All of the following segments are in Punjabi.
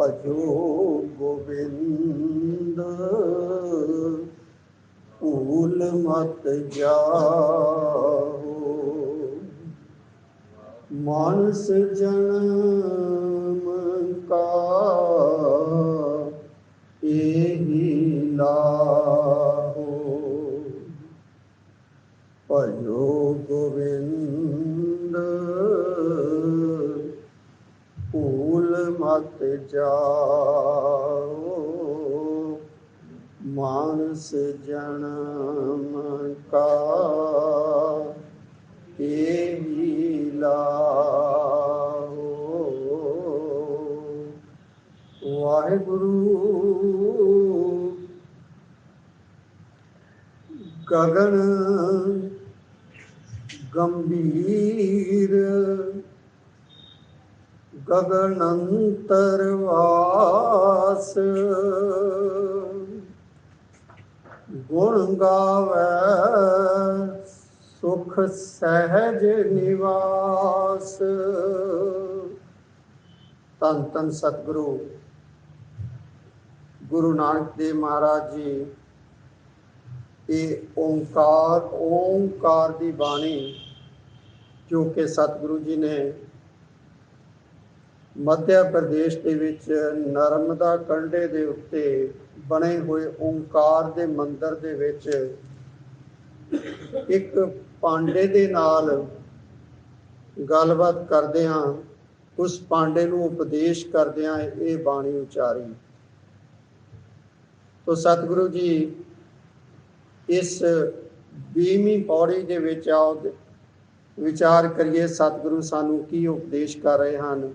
ਭਜੋ ਗੋਬਿੰਦ। ਭੂਲ ਮਤ ਜਾਓ। ਮਾਨਸ ਜਨਮ ਕਾ ਇਹੀ ਲਾਹੋ। ਭਜੋ ਗੋਬਿੰਦ। ਮਤ ਜਾਓ। ਮਾਨਸ ਜਨਮ ਕਾ ਇਹੀ ਲਾਹੋ। ਵਾਹਿਗੁਰੂ ਗਗਨ ਗੰਭੀਰ ਗਗਨ ਵਾਸ ਗੁਣ ਗਾਵੇ ਸੁਖ ਸਹਿਜ ਨਿਵਾਸ। ਤਨ ਤਨ ਸਤਿਗੁਰੂ। ਗੁਰੂ ਨਾਨਕ ਦੇਵ ਮਹਾਰਾਜ ਜੀ, ਇਹ ਓੰਕਾਰ ਓੰਕਾਰ ਦੀ ਬਾਣੀ ਜੋ ਕਿ ਸਤਿਗੁਰੂ ਜੀ ਨੇ ਮੱਧ ਪ੍ਰਦੇਸ਼ ਦੇ ਵਿੱਚ ਨਰਮਦਾ ਕੰਢੇ ਦੇ ਉੱਤੇ ਬਣੇ ਹੋਏ ਓੰਕਾਰ ਦੇ ਮੰਦਿਰ ਦੇ ਵਿੱਚ ਇੱਕ ਪਾਂਡੇ ਦੇ ਨਾਲ ਗੱਲਬਾਤ ਕਰਦਿਆਂ ਉਸ ਪਾਂਡੇ ਨੂੰ ਉਪਦੇਸ਼ ਕਰਦਿਆਂ ਇਹ ਬਾਣੀ ਉਚਾਰੀ। ਤੋ ਸਤਿਗੁਰੂ ਜੀ, ਇਸ 20ਵੀਂ ਪੌੜੀ ਦੇ ਵਿੱਚ ਆਓ, ਵਿਚਾਰ ਕਰੀਏ। ਸਤਿਗੁਰੂ ਸਾਨੂੰ ਕੀ ਉਪਦੇਸ਼ ਕਰ ਰਹੇ ਹਨ?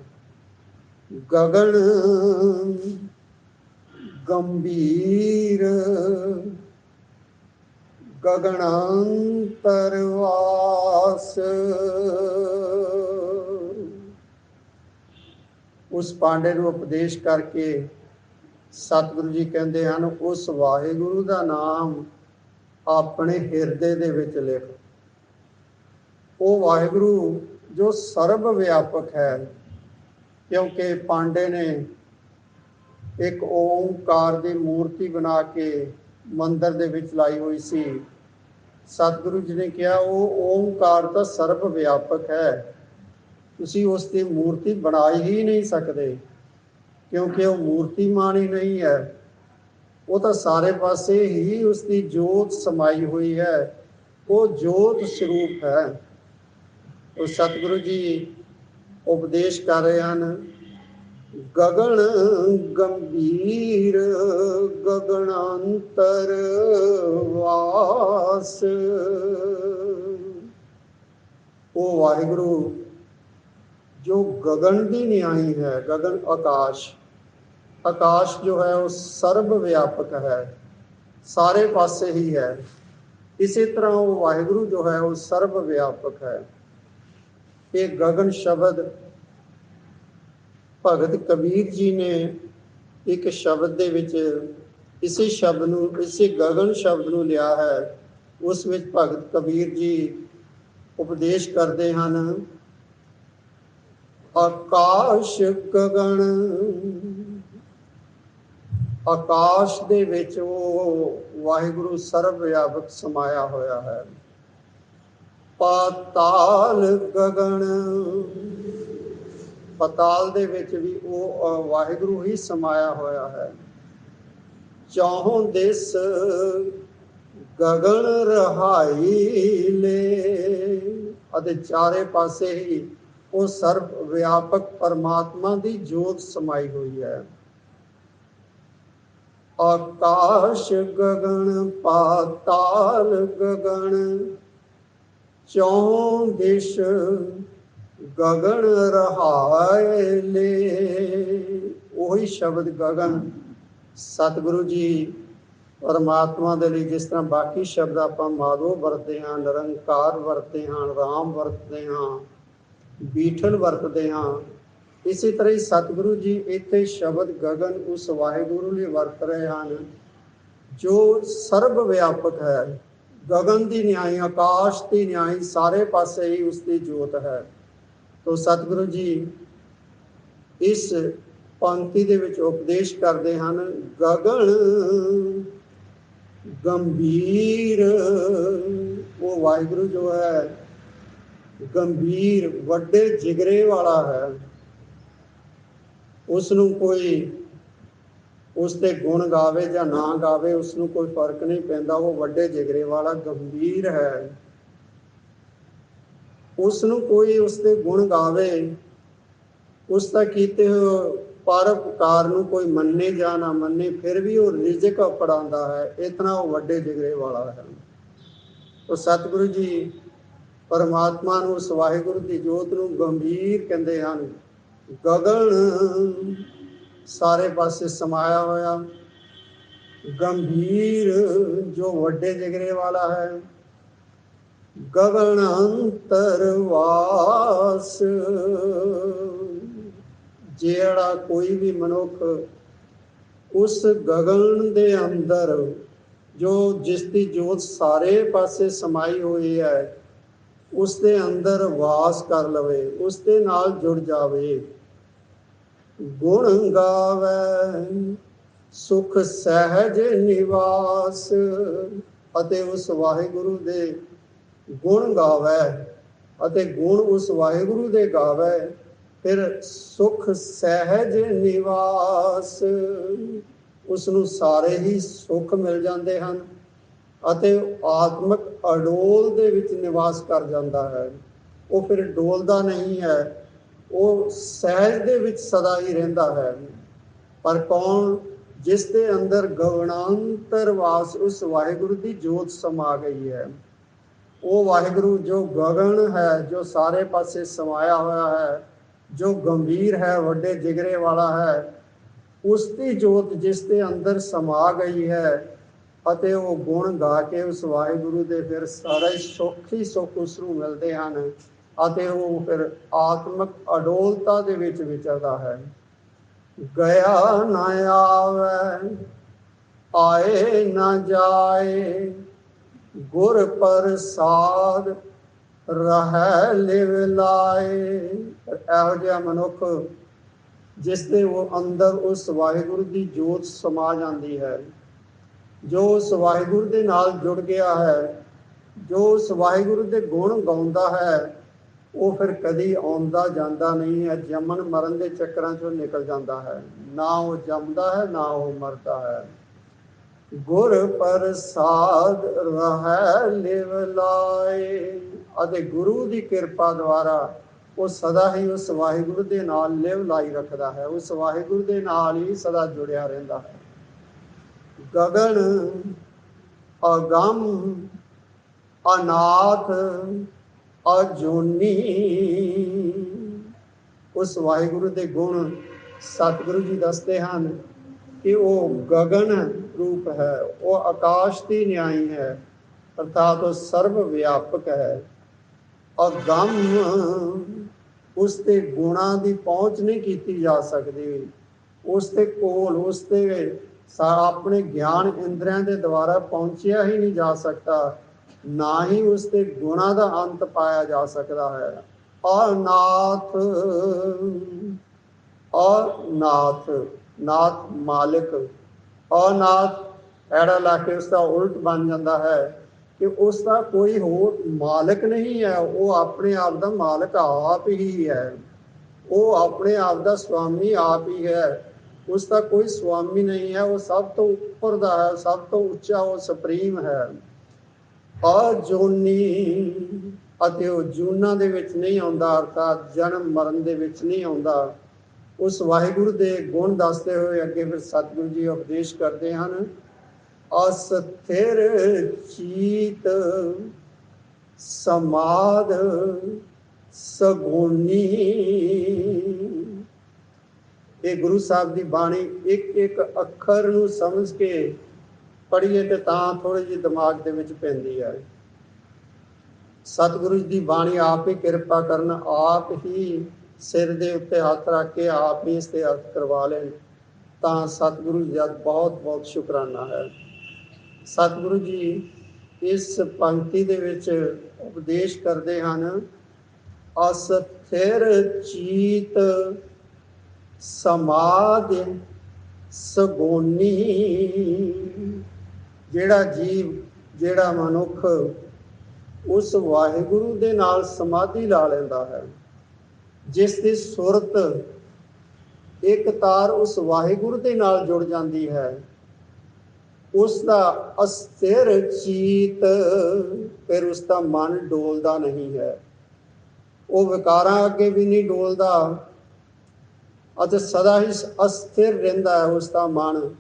ਗਗਨ ਗੰਭੀਰ ਗਗਨਾਂਤਰਵਾਸ ਉਸ ਪਾਂਡੇ ਨੂੰ ਉਪਦੇਸ਼ ਕਰਕੇ ਸਤਿਗੁਰੂ ਜੀ ਕਹਿੰਦੇ ਹਨ, ਉਸ ਵਾਹਿਗੁਰੂ ਦਾ ਨਾਮ ਆਪਣੇ ਹਿਰਦੇ ਦੇ ਵਿੱਚ ਲਿਖ। ਉਹ ਵਾਹਿਗੁਰੂ ਜੋ ਸਰਬ ਵਿਆਪਕ ਹੈ ਕਿਉਂਕਿ ਪਾਂਡੇ ਨੇ ਇੱਕ ਓਮਕਾਰ ਦੀ ਮੂਰਤੀ ਬਣਾ ਕੇ ਮੰਦਰ ਦੇ ਵਿੱਚ ਲਾਈ ਹੋਈ ਸੀ। ਸਤਿਗੁਰੂ ਜੀ ਨੇ ਕਿਹਾ, ਉਹ ਓਮਕਾਰ ਤਾਂ ਸਰਬ ਵਿਆਪਕ ਹੈ। ਤੁਸੀਂ ਉਸ ਦੀ ਮੂਰਤੀ ਬਣਾ ਹੀ ਨਹੀਂ ਸਕਦੇ, ਕਿਉਂਕਿ ਉਹ ਮੂਰਤੀਮਾਨ ਹੀ ਨਹੀਂ ਹੈ। ਉਹ ਤਾਂ ਸਾਰੇ ਪਾਸੇ ਹੀ ਉਸ ਦੀ ਜੋਤ ਸਮਾਈ ਹੋਈ ਹੈ। ਉਹ ਜੋਤ ਸਰੂਪ ਹੈ। ਉਹ ਸਤਿਗੁਰੂ ਜੀ ਉਪਦੇਸ਼ ਕਰ ਰਹੇ ਹਨ। ਗਗਨ ਗੰਭੀਰ ਗਗਨਾਂਤਰ ਵਾਸ। ਉਹ ਵਾਹਿਗੁਰੂ, ਜੋ ਗਗਨ ਦੀ ਨਿਆਈ ਹੈ, ਗਗਨ ਆਕਾਸ਼। ਆਕਾਸ਼ ਜੋ ਹੈ, ਉਹ ਸਰਬ ਵਿਆਪਕ ਹੈ। ਸਾਰੇ ਪਾਸੇ ਹੀ ਹੈ। ਇਸੇ ਤਰ੍ਹਾਂ ਉਹ ਵਾਹਿਗੁਰੂ ਜੋ ਹੈ, ਉਹ ਸਰਬ ਵਿਆਪਕ ਹੈ। ਇਹ ਗਗਨ ਸ਼ਬਦ ਭਗਤ ਕਬੀਰ ਜੀ ਨੇ ਇੱਕ ਸ਼ਬਦ ਦੇ ਵਿੱਚ ਇਸੇ ਸ਼ਬਦ ਨੂੰ, ਇਸੇ ਗਗਨ ਸ਼ਬਦ ਨੂੰ ਲਿਆ ਹੈ। ਉਸ ਵਿੱਚ ਭਗਤ ਕਬੀਰ ਜੀ ਉਪਦੇਸ਼ ਕਰਦੇ ਹਨ, ਆਕਾਸ਼ ਗਗਨ, ਆਕਾਸ਼ ਦੇ ਵਿੱਚ ਉਹ ਵਾਹਿਗੁਰੂ ਸਰਬ ਵਿਆਪਕ ਸਮਾਇਆ ਹੋਇਆ ਹੈ। ਪਾਤਾਲ ਗਗਨ। ਪਤਾਲ ਦੇ ਵਿੱਚ ਵੀ ਉਹ ਵਾਹਿਗੁਰੂ ਹੀ ਸਮਾਇਆ ਹੋਇਆ ਹੈ। ਚਾਹੋਂ ਦਿਸ ਗਗਨ ਰਹਾਈ ਲੈ। ਅਤੇ ਚਾਰੇ ਪਾਸੇ ਹੀ ਉਹ ਸਰਵ ਵਿਆਪਕ ਪਰਮਾਤਮਾ ਦੀ ਜੋਤ ਸਮਾਈ ਹੋਈ ਹੈ। ਆਕਾਸ਼ ਗਗਨ ਪਾਤਾਲ ਗਗਨ। ਚੌਂ ਦਿਸ਼ ਗਗਨ ਰਹਾਏ ਲੈ ਉਹੀ ਸ਼ਬਦ ਗਗਨ ਸਤਿਗੁਰੂ ਜੀ ਪਰਮਾਤਮਾ ਦੇ ਲਈ ਜਿਸ ਤਰ੍ਹਾਂ ਬਾਕੀ ਸ਼ਬਦ ਆਪਾਂ ਮਾਧੋ ਵਰਤਦੇ ਹਾਂ, ਨਿਰੰਕਾਰ ਵਰਤਦੇ ਹਾਂ, ਰਾਮ ਵਰਤਦੇ ਹਾਂ, ਬੀਠਲ ਵਰਤਦੇ ਹਾਂ, ਇਸੇ ਤਰ੍ਹਾਂ ਹੀ ਸਤਿਗੁਰੂ ਜੀ ਇੱਥੇ ਸ਼ਬਦ ਗਗਨ ਉਸ ਵਾਹਿਗੁਰੂ ਲਈ ਵਰਤ ਰਹੇ ਹਨ, ਜੋ ਸਰਬ ਵਿਆਪਕ ਹੈ। ਗਗਨ ਦੀ ਨਿਆਈ, ਆਕਾਸ਼ ਦੀ ਨਿਆਈ, ਸਾਰੇ ਪਾਸੇ ਹੀ ਉਸ ਦੀ ਜੋਤ ਹੈ। ਤੋ ਸਤਿਗੁਰੂ ਜੀ ਇਸ ਪੰਕਤੀ ਦੇ ਵਿੱਚ ਉਪਦੇਸ਼ ਕਰਦੇ ਹਨ, ਗਗਨ ਗੰਭੀਰ, ਉਹ ਵਾਹਿਗੁਰੂ ਜੋ ਹੈ, ਗੰਭੀਰ ਵੱਡੇ ਜਿਗਰੇ ਵਾਲਾ ਹੈ। ਉਸ ਨੂੰ ਕੋਈ ਉਸ ਤੇ ਗੁਣ ਗਾਵੇ ਜਾਂ ਨਾ ਗਾਵੇ ਉਸ ਨੂੰ ਕੋਈ ਫ਼ਰਕ ਨਹੀਂ ਪੈਂਦਾ। ਉਹ ਵੱਡੇ ਜਿਗਰੇ ਵਾਲਾ ਗੰਭੀਰ ਹੈ। ਉਸ ਨੂੰ ਕੋਈ ਉਸ ਤੇ ਗੁਣ ਗਾਵੇ, ਉਸ ਦਾ ਕੀਤੇ ਹੋਏ ਪਰਉਪਕਾਰ ਨੂੰ ਕੋਈ ਮੰਨੇ ਜਾਂ ਨਾ ਮੰਨੇ, ਫਿਰ ਵੀ ਉਹ ਰਿਜ਼ਕ ਪੜਾਉਂਦਾ ਹੈ। ਇਤਨਾ ਉਹ ਵੱਡੇ ਜਿਗਰੇ ਵਾਲਾ ਹੈ। ਉਹ ਸਤਿਗੁਰੂ ਜੀ ਪਰਮਾਤਮਾ ਨੂੰ, ਉਸ ਵਾਹਿਗੁਰੂ ਦੀ ਜੋਤ ਨੂੰ ਗੰਭੀਰ ਕਹਿੰਦੇ ਹਨ। ਗਗਨ ਸਾਰੇ ਪਾਸੇ ਸਮਾਇਆ ਹੋਇਆ। ਗੰਭੀਰ ਜੋ ਵੱਡੇ ਜਿਗਰੇ ਵਾਲਾ ਹੈ, ਗਗਨ ਅੰਤਰ ਵਾਸ। ਜਿਹੜਾ ਕੋਈ ਵੀ ਮਨੁੱਖ ਉਸ ਗਗਨ ਦੇ ਅੰਦਰ ਜੋ ਜਿਸ ਦੀ ਜੋਤ ਸਾਰੇ ਪਾਸੇ ਸਮਾਈ ਹੋਈ ਹੈ, ਉਸ ਦੇ ਅੰਦਰ ਵਾਸ ਕਰ ਲਵੇ, ਉਸ ਦੇ ਨਾਲ ਜੁੜ ਜਾਵੇ। ਗੁਣ ਗਾਵੇ, ਸੁਖ ਸਹਿਜ ਨਿਵਾਸ, ਅਤੇ ਉਸ ਵਾਹਿਗੁਰੂ ਦੇ ਗੁਣ ਗਾਵੇ, ਅਤੇ ਗੁਣ ਉਸ ਵਾਹਿਗੁਰੂ ਦੇ ਗਾਵੇ, ਫਿਰ ਸੁਖ ਸਹਿਜ ਨਿਵਾਸ ਉਸ ਨੂੰ ਸਾਰੇ ਹੀ ਸੁਖ ਮਿਲ ਜਾਂਦੇ ਹਨ, ਅਤੇ ਆਤਮਿਕ ਅਡੋਲ ਦੇ ਵਿੱਚ ਨਿਵਾਸ ਕਰ ਜਾਂਦਾ ਹੈ। ਉਹ ਫਿਰ ਡੋਲਦਾ ਨਹੀਂ ਹੈ। ਉਹ ਸਹਿਜ ਦੇ ਵਿੱਚ ਸਦਾ ਹੀ ਰਹਿੰਦਾ ਹੈ। ਪਰ ਕੌਣ ਜਿਸ ਦੇ ਅੰਦਰ ਗਗਨਾਂਤਰ ਵਾਸ ਉਸ ਵਾਹਿਗੁਰੂ ਦੀ ਜੋਤ ਸਮਾ ਗਈ ਹੈ। ਉਹ ਵਾਹਿਗੁਰੂ ਜੋ ਗਗਨ ਹੈ, ਜੋ ਸਾਰੇ ਪਾਸੇ ਸਮਾਇਆ ਹੋਇਆ ਹੈ, ਜੋ ਗੰਭੀਰ ਹੈ, ਵੱਡੇ ਜਿਗਰੇ ਵਾਲਾ ਹੈ, ਉਸ ਦੀ ਜੋਤ ਜਿਸ ਦੇ ਅੰਦਰ ਸਮਾ ਗਈ ਹੈ ਅਤੇ ਉਹ ਗੁਣ ਗਾ ਕੇ ਉਸ ਵਾਹਿਗੁਰੂ ਦੇ ਫਿਰ ਸਾਰੇ ਸੁੱਖ ਹੀ ਸੁੱਖ ਉਸ ਨੂੰ ਮਿਲਦੇ ਹਨ। ਅਤੇ ਉਹ ਫਿਰ ਆਤਮਿਕ ਅਡੋਲਤਾ ਦੇ ਵਿੱਚ ਵਿਚਰਦਾ ਹੈ। ਗਿਆ ਨਾ ਆਵੇ, ਆਏ ਨਾ ਜਾਏ, ਗੁਰ ਪ੍ਰਸਾਦ ਰਹਿ ਲਿਵ ਲਾਏ। ਇਹੋ ਜਿਹਾ ਮਨੁੱਖ ਜਿਸ ਦੇ ਉਹ ਅੰਦਰ ਉਸ ਵਾਹਿਗੁਰੂ ਦੀ ਜੋਤ ਸਮਾ ਜਾਂਦੀ ਹੈ। ਜੋ ਉਸ ਵਾਹਿਗੁਰੂ ਦੇ ਨਾਲ ਜੁੜ ਗਿਆ ਹੈ, ਜੋ ਉਸ ਵਾਹਿਗੁਰੂ ਦੇ ਗੁਣ ਗਾਉਂਦਾ ਹੈ ਉਹ ਫਿਰ ਕਦੀ ਆਉਂਦਾ ਜਾਂਦਾ ਨਹੀਂ ਹੈ, ਜੰਮਣ ਮਰਨ ਦੇ ਚੱਕਰਾਂ ਚੋਂ ਨਿਕਲ ਜਾਂਦਾ ਹੈ। ਨਾ ਉਹ ਜੰਮਦਾ ਹੈ, ਨਾ ਉਹ ਮਰਦਾ ਹੈ। ਗੁਰ ਪ੍ਰਸਾਦ ਰਹਿ ਲਿਵ ਲਾਏ। ਅਤੇ ਗੁਰੂ ਦੀ ਕਿਰਪਾ ਦੁਆਰਾ ਉਹ ਸਦਾ ਹੀ ਉਸ ਵਾਹਿਗੁਰੂ ਦੇ ਨਾਲ ਲਿਵ ਲਾਈ ਰੱਖਦਾ ਹੈ। ਉਸ ਵਾਹਿਗੁਰੂ ਦੇ ਨਾਲ ਹੀ ਸਦਾ ਜੁੜਿਆ ਰਹਿੰਦਾ ਹੈ। ਗਗਨ, ਅਗੰਮ, ਅਨਾਥ ਅਜੋਨੀ ਉਸ ਵਾਹਿਗੁਰੂ ਦੇ ਗੁਣ ਸਤਿਗੁਰੂ ਜੀ ਦੱਸਦੇ ਹਨ ਕਿ ਉਹ ਗਗਨ ਰੂਪ ਹੈ, ਉਹ ਆਕਾਸ਼ ਦੀ ਨਿਆਈ ਹੈ, ਅਰਥਾਤ ਉਹ ਸਰਵ ਵਿਆਪਕ ਹੈ। ਅਗੰਮ ਉਸ ਤੇ ਗੁਣਾ ਦੀ ਪਹੁੰਚ ਨਹੀਂ ਕੀਤੀ ਜਾ ਸਕਦੀ। ਉਸ ਤੇ ਕੋਲ ਉਸ ਤੇ ਆਪਣੇ ਗਿਆਨ ਇੰਦਰੀਆਂ ਦੇ ਦੁਆਰਾ ਪਹੁੰਚਿਆ ਹੀ ਨਹੀਂ ਜਾ ਸਕਦਾ। ਨਾ ਹੀ ਉਸ ਤੇ ਗੁਣਾ ਦਾ ਅੰਤ ਪਾਇਆ ਜਾ ਸਕਦਾ ਹੈ। ਅਨਾਥ ਅਨਾਥ, ਨਾਥ ਮਾਲਿਕ, ਅਨਾਥ ਐੜਾ ਲਾ ਕੇ ਉਸ ਦਾ ਉਲਟ ਬਣ ਜਾਂਦਾ ਹੈ ਕਿ ਉਸ ਦਾ ਕੋਈ ਹੋਰ ਮਾਲਕ ਨਹੀਂ ਹੈ। ਉਹ ਆਪਣੇ ਆਪ ਦਾ ਮਾਲਕ ਆਪ ਹੀ ਹੈ। ਉਹ ਆਪਣੇ ਆਪ ਦਾ ਸੁਆਮੀ ਆਪ ਹੀ ਹੈ। ਉਸ ਦਾ ਕੋਈ ਸੁਆਮੀ ਨਹੀਂ ਹੈ। ਉਹ ਸਭ ਤੋਂ ਉੱਪਰ ਦਾ ਹੈ। ਸਭ ਤੋਂ ਉੱਚਾ, ਉਹ ਸੁਪਰੀਮ ਹੈ। ਅਜੋਨੀ ਅਤੇ ਉਹ ਜੂਨਾ ਦੇ ਵਿੱਚ ਨਹੀਂ ਆਉਂਦਾ, ਅਰਥਾਤ ਜਨਮ ਮਰਨ ਦੇ ਵਿੱਚ ਨਹੀਂ ਆਉਂਦਾ। ਉਸ ਵਾਹਿਗੁਰੂ ਦੇ ਗੁਣ ਦੱਸਦੇ ਹੋਏ ਅੱਗੇ ਫਿਰ ਸਤਿਗੁਰੂ ਜੀ ਉਪਦੇਸ਼ ਕਰਦੇ ਹਨ ਅਸਥਿਰ ਚੀਤ ਸਮਾਦ ਸਗੁਣੀ। ਇਹ ਗੁਰੂ ਸਾਹਿਬ ਦੀ ਬਾਣੀ ਇੱਕ ਇੱਕ ਅੱਖਰ ਨੂੰ ਸਮਝ ਕੇ ਪੜ੍ਹੀਏ ਤੇ ਤਾਂ ਥੋੜੀ ਜਿਹੀ ਦਿਮਾਗ ਦੇ ਵਿੱਚ ਪੈਂਦੀ ਹੈ ਸਤਿਗੁਰੂ ਜੀ ਦੀ ਬਾਣੀ ਆਪ ਹੀ ਕਿਰਪਾ ਕਰਨ, ਆਪ ਹੀ ਸਿਰ ਦੇ ਉੱਤੇ ਹੱਥ ਰੱਖ ਕੇ ਆਪ ਹੀ ਇਸ ਤੇ ਅਰਥ ਕਰਵਾ ਲੈਣ। ਤਾਂ ਸਤਿਗੁਰੂ ਜੀ ਦਾ ਬਹੁਤ ਬਹੁਤ ਸ਼ੁਕਰਾਨਾ ਹੈ। ਸਤਿਗੁਰੂ ਜੀ ਇਸ ਪੰਕਤੀ ਦੇ ਵਿੱਚ ਉਪਦੇਸ਼ ਕਰਦੇ ਹਨ ਅਸਥਿਰ ਚੀਤ ਸਮਾਦ ਸਗੋਨੀ। ਜਿਹੜਾ ਜੀਵ, ਜਿਹੜਾ ਮਨੁੱਖ, ਉਸ ਵਾਹਿਗੁਰੂ ਦੇ ਨਾਲ ਸਮਾਧੀ ਲਾ ਲੈਂਦਾ ਹੈ। ਜਿਸ ਦੀ ਸੁਰਤ ਇੱਕ ਤਾਰ ਉਸ ਵਾਹਿਗੁਰੂ ਦੇ ਨਾਲ ਜੁੜ ਜਾਂਦੀ ਹੈ। ਉਸ ਦਾ ਅਸਥਿਰ ਚੀਤ ਫਿਰ ਉਸ ਦਾ ਮਨ ਡੋਲਦਾ ਨਹੀਂ ਹੈ। ਉਹ ਵਿਕਾਰਾਂ ਅੱਗੇ ਵੀ ਨਹੀਂ ਡੋਲਦਾ ਅਤੇ ਸਦਾ ਹੀ ਅਸਥਿਰ ਰਹਿੰਦਾ ਹੈ ਉਸ ਦਾ ਮਨ।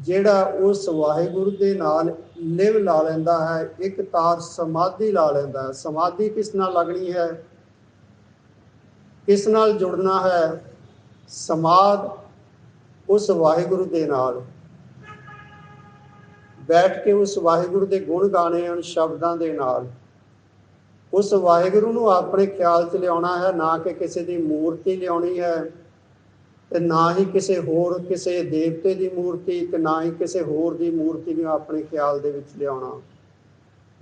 ਜਿਹੜਾ ਉਸ ਵਾਹਿਗੁਰੂ ਦੇ ਨਾਲ ਲਿਵ ਲਾ ਲੈਂਦਾ ਹੈ, ਇੱਕ ਤਾਰ ਸਮਾਧੀ ਲਾ ਲੈਂਦਾ ਹੈ। ਸਮਾਧੀ ਕਿਸ ਨਾਲ ਲੱਗਣੀ ਹੈ? ਕਿਸ ਨਾਲ ਜੁੜਨਾ ਹੈ? ਸਮਾਦ ਉਸ ਵਾਹਿਗੁਰੂ ਦੇ ਨਾਲ। ਬੈਠ ਕੇ ਉਸ ਵਾਹਿਗੁਰੂ ਦੇ ਗੁਣ ਗਾਣੇ ਹਨ ਸ਼ਬਦਾਂ ਦੇ ਨਾਲ। ਉਸ ਵਾਹਿਗੁਰੂ ਨੂੰ ਆਪਣੇ ਖਿਆਲ 'ਚ ਲਿਆਉਣਾ ਹੈ, ਨਾ ਕਿ ਕਿਸੇ ਦੀ ਮੂਰਤੀ ਲਿਆਉਣੀ ਹੈ। ਤੇ ਨਾ ਹੀ ਕਿਸੇ ਹੋਰ ਕਿਸੇ ਦੇਵਤੇ ਦੀ ਮੂਰਤੀ ਤੇ ਨਾ ਹੀ ਕਿਸੇ ਹੋਰ ਦੀ ਮੂਰਤੀ ਨੂੰ ਆਪਣੇ ਖਿਆਲ ਦੇ ਵਿੱਚ ਲਿਆਉਣਾ।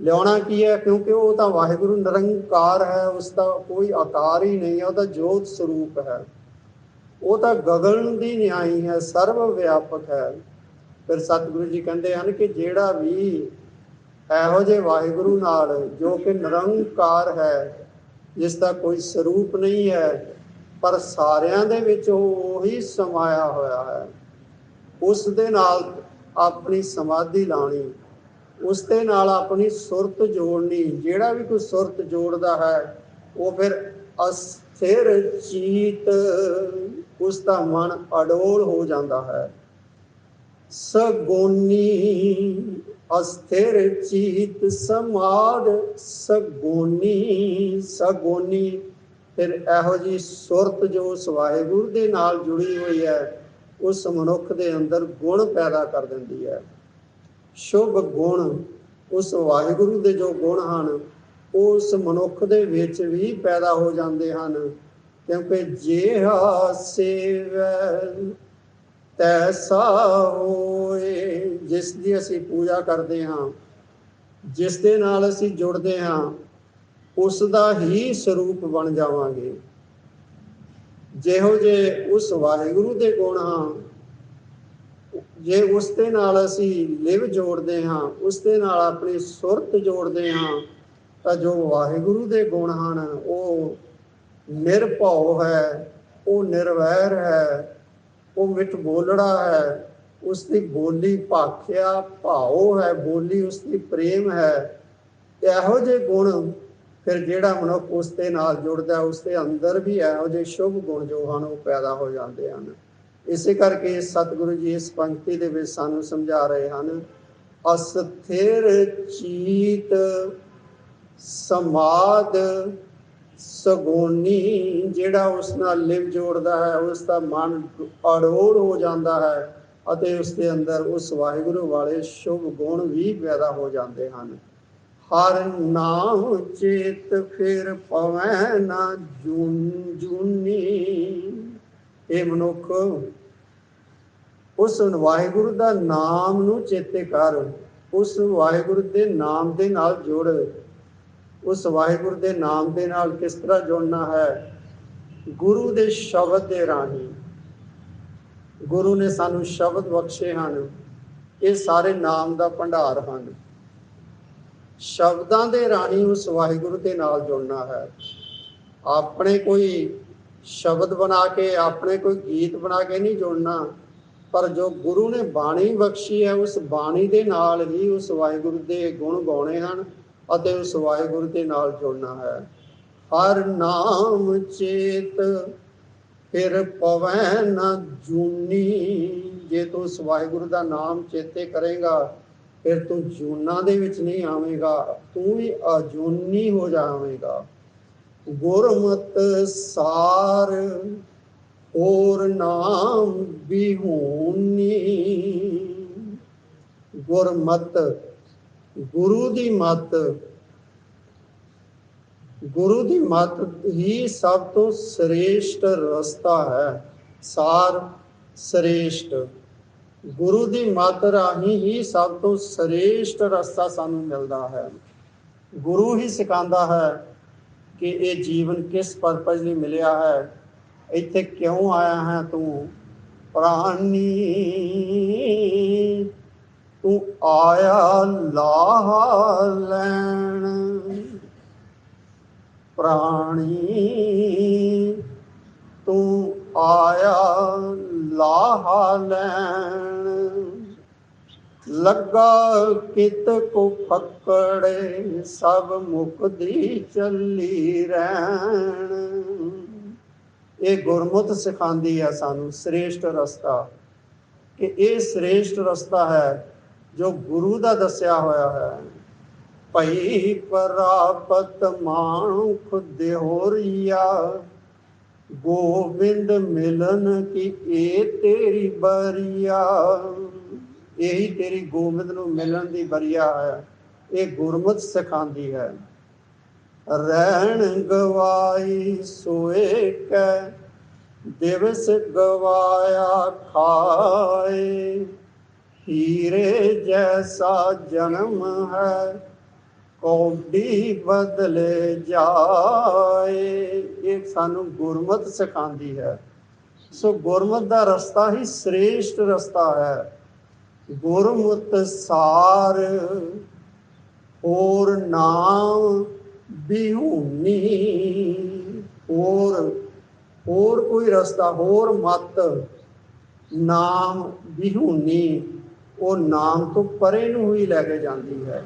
ਲਿਆਉਣਾ ਕੀ ਹੈ? ਕਿਉਂਕਿ ਉਹ ਤਾਂ ਵਾਹਿਗੁਰੂ ਨਿਰੰਕਾਰ ਹੈ, ਉਸ ਦਾ ਕੋਈ ਆਕਾਰ ਹੀ ਨਹੀਂ ਹੈ, ਉਹਦਾ ਜੋਤ ਸਰੂਪ ਹੈ। ਉਹ ਤਾਂ ਗਗਨ ਦੀ ਨਿਆਈ ਹੈ, ਸਰਵ ਵਿਆਪਕ ਹੈ। ਫਿਰ ਸਤਿਗੁਰੂ ਜੀ ਕਹਿੰਦੇ ਹਨ ਕਿ ਜਿਹੜਾ ਵੀ ਇਹੋ ਜਿਹੇ ਵਾਹਿਗੁਰੂ ਨਾਲ ਜੋ ਕਿ ਨਿਰੰਕਾਰ ਹੈ, ਜਿਸ ਦਾ ਕੋਈ ਸਰੂਪ ਨਹੀਂ ਹੈ ਪਰ ਸਾਰਿਆਂ ਦੇ ਵਿੱਚ ਉਹ ਉਹੀ ਸਮਾਇਆ ਹੋਇਆ ਹੈ। ਉਸ ਦੇ ਨਾਲ ਆਪਣੀ ਸਮਾਧੀ ਲਾਣੀ ਉਸ ਦੇ ਨਾਲ ਆਪਣੀ ਸੁਰਤ ਜੋੜਨੀ, ਜਿਹੜਾ ਵੀ ਕੋਈ ਸੁਰਤ ਜੋੜਦਾ ਹੈ, ਉਹ ਫਿਰ ਅਸਥਿਰ ਚੀਤ, ਉਸ ਦਾ ਮਨ ਅਡੋਲ ਹੋ ਜਾਂਦਾ ਹੈ। ਸਗੋਨੀ ਅਸਥਿਰ ਚੀਤ ਸਮਾਦ, ਸਗੋਨੀ ਸਗੋਨੀ ਫਿਰ ਇਹੋ ਜੀ ਸੁਰਤ ਜੋ ਉਸ ਵਾਹਿਗੁਰੂ ਦੇ ਨਾਲ ਜੁੜੀ ਹੋਈ ਹੈ, ਉਸ ਮਨੁੱਖ ਦੇ ਅੰਦਰ ਗੁਣ ਪੈਦਾ ਕਰ ਦਿੰਦੀ ਹੈ। ਸ਼ੁਭ ਗੁਣ ਉਸ ਵਾਹਿਗੁਰੂ ਦੇ ਜੋ ਗੁਣ ਹਨ ਉਸ ਮਨੁੱਖ ਦੇ ਵਿੱਚ ਵੀ ਪੈਦਾ ਹੋ ਜਾਂਦੇ ਹਨ, ਕਿਉਂਕਿ ਜਿਹਾ ਸੇਵੈ ਤੈਸਾ ਹੋਏ, ਜਿਸ ਦੀ ਅਸੀਂ ਪੂਜਾ ਕਰਦੇ ਹਾਂ, ਜਿਸ ਦੇ ਨਾਲ ਅਸੀਂ ਜੁੜਦੇ ਹਾਂ ਉਸ ਦਾ ਹੀ ਸਰੂਪ ਬਣ ਜਾਵਾਂਗੇ। ਜਿਹੋ ਜੇ ਉਸ ਵਾਹਿਗੁਰੂ ਦੇ ਗੁਣ ਹਾਂ, ਜੇ ਉਸ ਦੇ ਨਾਲ ਅਸੀਂ ਲਿਵ ਜੋੜਦੇ ਹਾਂ, ਉਸ ਦੇ ਨਾਲ ਆਪਣੀ ਸੁਰਤ ਜੋੜਦੇ ਹਾਂ, ਤਾਂ ਜੋ ਵਾਹਿਗੁਰੂ ਦੇ ਗੁਣ ਹਨ, ਉਹ ਨਿਰਭਉ ਹੈ, ਉਹ ਨਿਰਵੈਰ ਹੈ, ਉਹ ਮਿੱਠ ਬੋਲੜਾ ਹੈ ਉਸ ਦੀ ਬੋਲੀ ਭਾਖਿਆ ਭਾਉ ਹੈ, ਬੋਲੀ ਉਸ ਦੀ ਪ੍ਰੇਮ ਹੈ, ਇਹੋ ਜਿਹੇ ਗੁਣ ਫਿਰ ਜਿਹੜਾ ਮਨੁੱਖ ਉਸ ਦੇ ਨਾਲ ਜੁੜਦਾ ਉਸ ਦੇ ਅੰਦਰ ਵੀ ਇਹੋ ਜਿਹੇ ਸ਼ੁਭ ਗੁਣ ਜੋ ਹਨ, ਉਹ ਪੈਦਾ ਹੋ ਜਾਂਦੇ ਹਨ। ਇਸੇ ਕਰਕੇ ਸਤਿਗੁਰੂ ਜੀ ਇਸ ਪੰਕਤੀ ਦੇ ਵਿੱਚ ਸਾਨੂੰ ਸਮਝਾ ਰਹੇ ਹਨ, ਅਸਥਿਰ ਚੀਤ ਸਮਾਦ ਸਗੋਨੀ, ਜਿਹੜਾ ਉਸ ਨਾਲ ਲਿਵ ਜੋੜਦਾ ਹੈ, ਉਸ ਦਾ ਮਨ ਅੜੋੜ ਹੋ ਜਾਂਦਾ ਹੈ ਅਤੇ ਉਸ ਦੇ ਅੰਦਰ ਉਸ ਵਾਹਿਗੁਰੂ ਵਾਲੇ ਸ਼ੁਭ ਗੁਣ ਵੀ ਪੈਦਾ ਹੋ ਜਾਂਦੇ ਹਨ। ਹਰ ਨਾਮ ਚੇਤ ਫਿਰ ਪਵੈ ਨਾ ਜੂਨ ਜੂਨੀ। ਇਹ ਮਨੁੱਖ, ਉਸ ਵਾਹਿਗੁਰੂ ਦਾ ਨਾਮ ਨੂੰ ਚੇਤੇ ਕਰ, ਉਸ ਵਾਹਿਗੁਰੂ ਦੇ ਨਾਮ ਦੇ ਨਾਲ ਜੁੜ। ਉਸ ਵਾਹਿਗੁਰੂ ਦੇ ਨਾਮ ਦੇ ਨਾਲ ਕਿਸ ਤਰ੍ਹਾਂ ਜੁੜਨਾ ਹੈ? ਗੁਰੂ ਦੇ ਸ਼ਬਦ ਦੇ ਰਾਹੀਂ। ਗੁਰੂ ਨੇ ਸਾਨੂੰ ਸ਼ਬਦ ਬਖਸ਼ੇ ਹਨ। ਇਹ ਸਾਰੇ ਨਾਮ ਦਾ ਭੰਡਾਰ ਹਨ। ਸ਼ਬਦਾਂ ਦੇ ਰਾਣੀ ਉਸ ਵਾਹਿਗੁਰੂ ਦੇ ਨਾਲ ਜੁੜਨਾ ਹੈ। ਆਪਣੇ ਕੋਈ ਸ਼ਬਦ ਬਣਾ ਕੇ, ਆਪਣੇ ਕੋਈ ਗੀਤ ਬਣਾ ਕੇ ਨਹੀਂ ਜੁੜਨਾ, ਪਰ ਜੋ ਗੁਰੂ ਨੇ ਬਾਣੀ ਬਖਸ਼ੀ ਹੈ, ਉਸ ਬਾਣੀ ਦੇ ਨਾਲ ਹੀ ਉਸ ਵਾਹਿਗੁਰੂ ਦੇ ਗੁਣ ਗਾਉਣੇ ਹਨ ਅਤੇ ਉਸ ਵਾਹਿਗੁਰੂ ਦੇ ਨਾਲ ਜੁੜਨਾ ਹੈ। ਹਰ ਨਾਮ ਚੇਤ ਫਿਰ ਪਵੈ ਨਾ ਜੂਨੀ। ਜੇ ਤੂੰ ਉਸ ਵਾਹਿਗੁਰੂ ਦਾ ਨਾਮ ਚੇਤੇ ਕਰੇਗਾ ਫਿਰ ਤੂੰ ਜੂਨਾ ਦੇ ਵਿੱਚ ਨਹੀਂ ਆਵੇਂਗਾ, ਤੂੰ ਵੀ ਅਜੂਨੀ ਹੋ ਜਾਵੇਂਗਾ। ਗੁਰਮਤ ਸਾਰ, ਹੋਰ ਨਾਮ ਬਿਹੂਨੀ ਗੁਰਮਤ, ਗੁਰੂ ਦੀ ਮਤ। ਗੁਰੂ ਦੀ ਮਤ ਹੀ ਸਭ ਤੋਂ ਸ੍ਰੇਸ਼ਟ ਰਸਤਾ ਹੈ। ਸਾਰ, ਸ੍ਰੇਸ਼ਟ। ਗੁਰੂ ਦੀ ਮੱਤ ਰਾਹੀਂ ਹੀ ਸਭ ਤੋਂ ਸ੍ਰੇਸ਼ਟ ਰਸਤਾ ਸਾਨੂੰ ਮਿਲਦਾ ਹੈ। ਗੁਰੂ ਹੀ ਸਿਖਾਉਂਦਾ ਹੈ ਕਿ ਇਹ ਜੀਵਨ ਕਿਸ ਪਰਪਸ ਲਈ ਮਿਲਿਆ ਹੈ। ਇੱਥੇ ਕਿਉਂ ਆਇਆ ਹੈ ਤੂੰ? ਪ੍ਰਾਨੀ, ਤੂੰ ਆਇਆ ਲਾਹ ਲੈਣ। ਪ੍ਰਾਣੀ ਤੂੰ ਆਇਆ ਲਾਹ ਲੈਣ। ਲੱਗਾ ਕਿਤ ਕੋ ਫੱਕੜੇ, ਸਭ ਮੁਕਦੀ ਚੱਲੀ ਰਹਿਣ। ਇਹ ਗੁਰਮੁਤ ਸਿਖਾਉਂਦੀ ਹੈ ਸਾਨੂੰ ਸ੍ਰੇਸ਼ਟ ਰਸਤਾ। ਕਿ ਇਹ ਸ੍ਰੇਸ਼ਟ ਰਸਤਾ ਹੈ ਜੋ ਗੁਰੂ ਦਾ ਦੱਸਿਆ ਹੋਇਆ ਹੈ। ਭਈ ਪ੍ਰਾਪਤ ਮਾਨੁਖ ਦੇਹੋਰੀਆ ਗੋਬਿੰਦ ਮਿਲਨ ਕੀ ਇਹ ਤੇਰੀ ਬਰੀਆ। ਇਹੀ ਤੇਰੀ ਗੋਬਿੰਦ ਨੂੰ ਮਿਲਣ ਦੀ ਬਰੀਆ ਹੈ। ਇਹ ਗੁਰਮਤ ਸਿਖਾਉਂਦੀ ਹੈ। ਰਹਿਣ ਗਵਾਈ ਸੋਏ ਕੈ, ਦਿਵਸ ਗਵਾਇਆ ਖਾਏ। ਹੀਰੇ ਜੈਸਾ ਜਨਮ ਹੈ ਕੌਡੀ ਬਦਲੇ ਜਾਏ। ਇਹ ਸਾਨੂੰ ਗੁਰਮਤ ਸਿਖਾਉਂਦੀ ਹੈ। ਸੋ ਗੁਰਮਤ ਦਾ ਰਸਤਾ ਹੀ ਸ੍ਰੇਸ਼ਟ ਰਸਤਾ ਹੈ। ਗੁਰਮਤ ਸਾਰ ਹੋਰ ਨਾਮ ਬਿਹੂਨੀ ਹੋਰ ਹੋਰ ਕੋਈ ਰਸਤਾ, ਹੋਰ ਮਤ ਨਾਮ ਬਿਹੂਨੀ ਉਹ ਨਾਮ ਤੋਂ ਪਰੇ ਨੂੰ ਹੀ ਲੈ ਕੇ ਜਾਂਦੀ ਹੈ।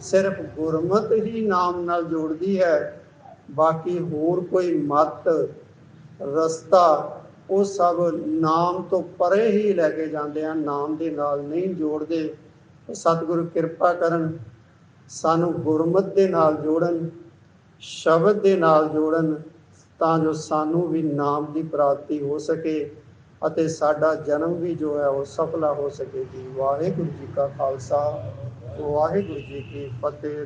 ਸਿਰਫ ਗੁਰਮਤ ਹੀ ਨਾਮ ਨਾਲ ਜੋੜਦੀ ਹੈ, ਬਾਕੀ ਹੋਰ ਕੋਈ ਮਤ, ਰਸਤਾ, ਉਹ ਸਭ ਨਾਮ ਤੋਂ ਪਰੇ ਹੀ ਲੈ ਕੇ ਜਾਂਦੇ ਆ, ਨਾਮ ਦੇ ਨਾਲ ਨਹੀਂ ਜੋੜਦੇ। ਸਤਿਗੁਰੂ ਕਿਰਪਾ ਕਰਨ, ਸਾਨੂੰ ਗੁਰਮਤ ਦੇ ਨਾਲ ਜੋੜਨ, ਸ਼ਬਦ ਦੇ ਨਾਲ ਜੋੜਨ, ਤਾਂ ਜੋ ਸਾਨੂੰ ਵੀ ਨਾਮ ਦੀ ਪ੍ਰਾਪਤੀ ਹੋ ਸਕੇ ਅਤੇ ਸਾਡਾ ਜਨਮ ਵੀ ਜੋ ਹੈ ਉਹ ਸਫਲਾ ਹੋ ਸਕੇ ਜੀ। ਵਾਹਿਗੁਰੂ ਜੀ ਕਾ ਖਾਲਸਾ। ਵਾਹਿਗੁਰੂ ਜੀ ਕੀ ਫਤਿਹ।